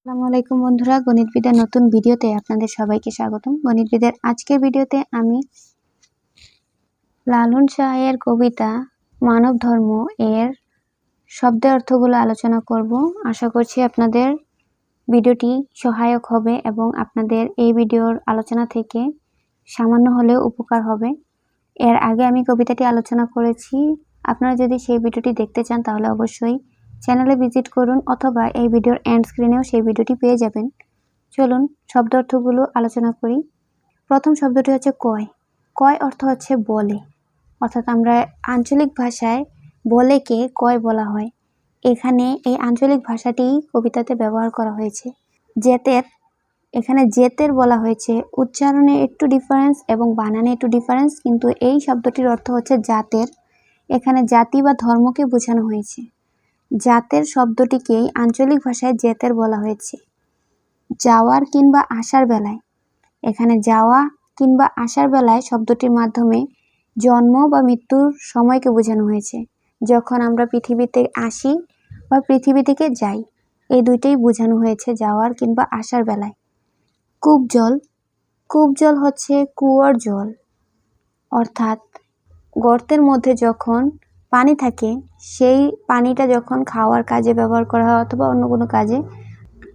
আসসালামু আলাইকুম বন্ধুরা, গণিতবিদের নতুন ভিডিওতে আপনাদের সবাইকে স্বাগতম। গণিতবিদের আজকের ভিডিওতে আমি লালন শাহের কবিতা মানব ধর্ম এর শব্দের অর্থগুলো আলোচনা করব। আশা করছি আপনাদের ভিডিওটি সহায়ক হবে এবং আপনাদের এই ভিডিওর আলোচনা থেকে সামান্য হলেও উপকার হবে। এর আগে আমি কবিতাটি আলোচনা করেছি। আপনারা যদি সেই ভিডিওটি দেখতে চান তাহলে অবশ্যই চ্যানেলে ভিজিট করুন অথবা এই ভিডিওর এন্ড স্ক্রিনেও সেই ভিডিওটি পেয়ে যাবেন। চলুন শব্দ অর্থগুলো আলোচনা করি। প্রথম শব্দটি হচ্ছে কয়। কয় অর্থ হচ্ছে বলে। অর্থাৎ আমরা আঞ্চলিক ভাষায় বলেকে কয় বলা হয়। এখানে এই আঞ্চলিক ভাষাটি কবিতাতে ব্যবহার করা হয়েছে। জেতের। এখানে জেতের বলা হয়েছে। উচ্চারণে একটু ডিফারেন্স এবং বানানে একটু ডিফারেন্স কিন্তু এই শব্দটির অর্থ হচ্ছে জাতের। এখানে জাতি বা ধর্মকে বোঝানো হয়েছে। জাতের শব্দটিকেই আঞ্চলিক ভাষায় জেতের বলা হয়েছে। যাওয়ার কিংবা আসার বেলায়। এখানে যাওয়া কিংবা আসার বেলায় শব্দটির মাধ্যমে জন্ম বা মৃত্যুর সময়কে বোঝানো হয়েছে। যখন আমরা পৃথিবীতে আসি বা পৃথিবী থেকে যাই, এই দুইটাই বোঝানো হয়েছে যাওয়ার কিংবা আসার বেলায়। কূপ জল। কূপ জল হচ্ছে কুয়োর জল। অর্থাৎ গর্তের মধ্যে যখন পানি থাকে, সেই পানিটা যখন খাওয়ার কাজে ব্যবহার করা হয় অথবা অন্য কোনো কাজে,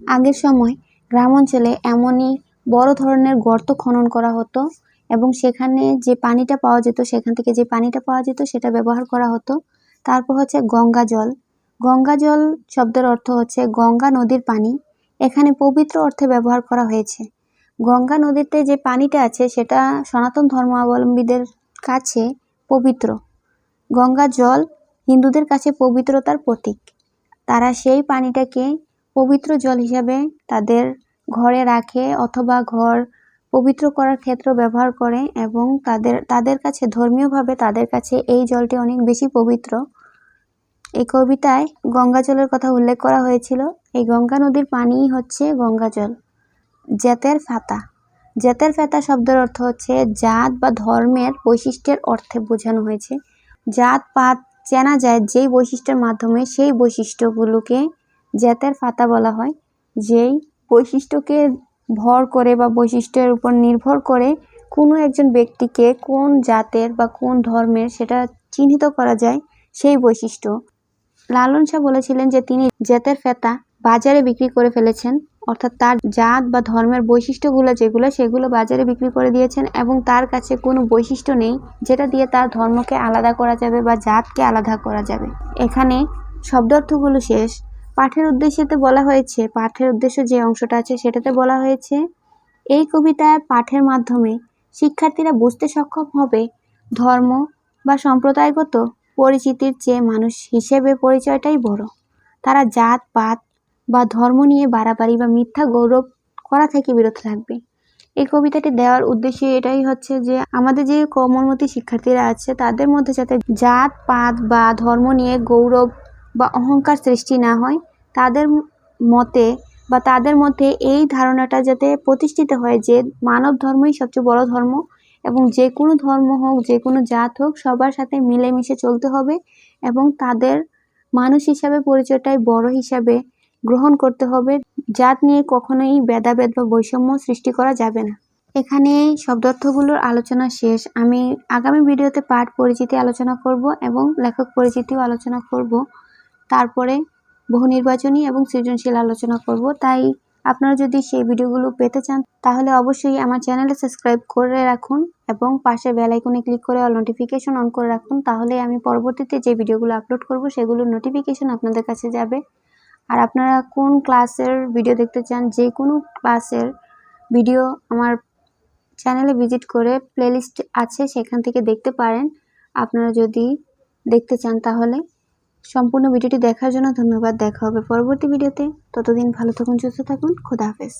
আগের সময় গ্রাম অঞ্চলে এমনই বড় ধরনের গর্ত খনন করা হতো এবং সেখানে যে পানিটা পাওয়া যেত, সেখান থেকে যে পানিটা পাওয়া যেত সেটা ব্যবহার করা হতো। তারপর হচ্ছে গঙ্গা জল। গঙ্গা জল শব্দের অর্থ হচ্ছে গঙ্গা নদীর পানি। এখানে পবিত্র অর্থে ব্যবহার করা হয়েছে। গঙ্গা নদীতে যে পানিটা আছে, সেটা সনাতন ধর্মাবলম্বীদের কাছে পবিত্র। গঙ্গা জল হিন্দুদের কাছে পবিত্রতার প্রতীক। তারা সেই পানিটাকে পবিত্র জল হিসাবে তাদের ঘরে রাখে অথবা ঘর পবিত্র করার ক্ষেত্র ব্যবহার করে এবং তাদের তাদের কাছে, ধর্মীয়ভাবে তাদের কাছে এই জলটি অনেক বেশি পবিত্র। এই কবিতায় গঙ্গা জলের কথা উল্লেখ করা হয়েছিল। এই গঙ্গা নদীর পানিই হচ্ছে গঙ্গা জল। জেতের ফাতা। জেতের ফাতা শব্দের অর্থ হচ্ছে জাত বা ধর্মের বৈশিষ্ট্যের অর্থে বোঝানো হয়েছে। জাত পাত চেনা যায় যেই বৈশিষ্ট্যের মাধ্যমে সেই বৈশিষ্ট্যগুলোকে জাতের ফাতা বলা হয়। যেই বৈশিষ্ট্যকে ভর করে বা বৈশিষ্ট্যের উপর নির্ভর করে কোনো একজন ব্যক্তিকে কোন জাতের বা কোন ধর্মের সেটা চিহ্নিত করা যায় সেই বৈশিষ্ট্য। লালন শাহ বলেছিলেন যে তিনি জাতের ফেতা বাজারে বিক্রি করে ফেলেছেন। অর্থাৎ তার জাত বা ধর্মের বৈশিষ্ট্যগুলো যেগুলো, সেগুলো বাজারে বিক্রি করে দিয়েছেন এবং তার কাছে কোনো বৈশিষ্ট্য নেই যেটা দিয়ে তার ধর্মকে আলাদা করা যাবে বা জাতকে আলাদা করা যাবে। এখানে শব্দার্থগুলো শেষ। পাঠের উদ্দেশ্যেতে বলা হয়েছে, পাঠের উদ্দেশ্য যে অংশটা আছে সেটাতে বলা হয়েছে, এই কবিতায় পাঠের মাধ্যমে শিক্ষার্থীরা বুঝতে সক্ষম হবে ধর্ম বা সম্প্রদায়গত পরিচিতির চেয়ে মানুষ হিসেবে পরিচয়টাই বড়। তারা জাত, পাত বা ধর্ম নিয়ে বাড়াবাড়ি বা মিথ্যা গৌরব করা থেকে বিরত থাকবে। এই কবিতাটি দেওয়ার উদ্দেশ্য এটাই হচ্ছে যে, আমাদের যে কমলমতী শিক্ষার্থীরা আছে, তাদের মধ্যে যাতে জাত, পাত বা ধর্ম নিয়ে গৌরব বা অহংকার সৃষ্টি না হয়, তাদের মতে বা তাদের মধ্যে এই ধারণাটা যাতে প্রতিষ্ঠিত হয় যে, মানব ধর্মই সবচেয়ে বড় ধর্ম এবং যে কোনো ধর্ম হোক, যে কোনো জাত হোক, সবার সাথে মিলেমিশে চলতে হবে এবং তাদের মানুষ হিসাবে পরিচয়টাই বড় হিসাবে গ্রহণ করতে হবে। জাত নিয়ে কখনোই ভেদাভেদ বা বৈষম্য সৃষ্টি করা যাবে না। এখানে শব্দার্থগুলোর আলোচনা শেষ। আমি আগামী ভিডিওতে পাঠ পরিচিতি আলোচনা করব এবং লেখক পরিচিতিও আলোচনা করব। তারপরে বহু নির্বাচনী এবং সৃজনশীল আলোচনা করব। তাই আপনারা যদি সেই ভিডিওগুলো পেতে চান, তাহলে অবশ্যই আমার চ্যানেলে সাবস্ক্রাইব করে রাখুন এবং পাশে বেল আইকনে ক্লিক করে অল নোটিফিকেশন অন করে রাখুন। তাহলে আমি পরবর্তীতে যে ভিডিওগুলো আপলোড করব, সেগুলোর নোটিফিকেশন আপনাদের কাছে যাবে। আর আপনারা কোন ক্লাসের ভিডিও দেখতে চান যে কোনো ক্লাসের ভিডিও আমার চ্যানেলে ভিজিট করে প্লেলিস্ট আছে, সেখান থেকে দেখতে পারেন। আপনারা যদি দেখতে চান তাহলে। সম্পূর্ণ ভিডিওটি দেখার জন্য ধন্যবাদ। দেখা হবে পরবর্তী ভিডিওতে ততদিন ভালো থাকুন, সুস্থ থাকুন। খোদা হাফেজ।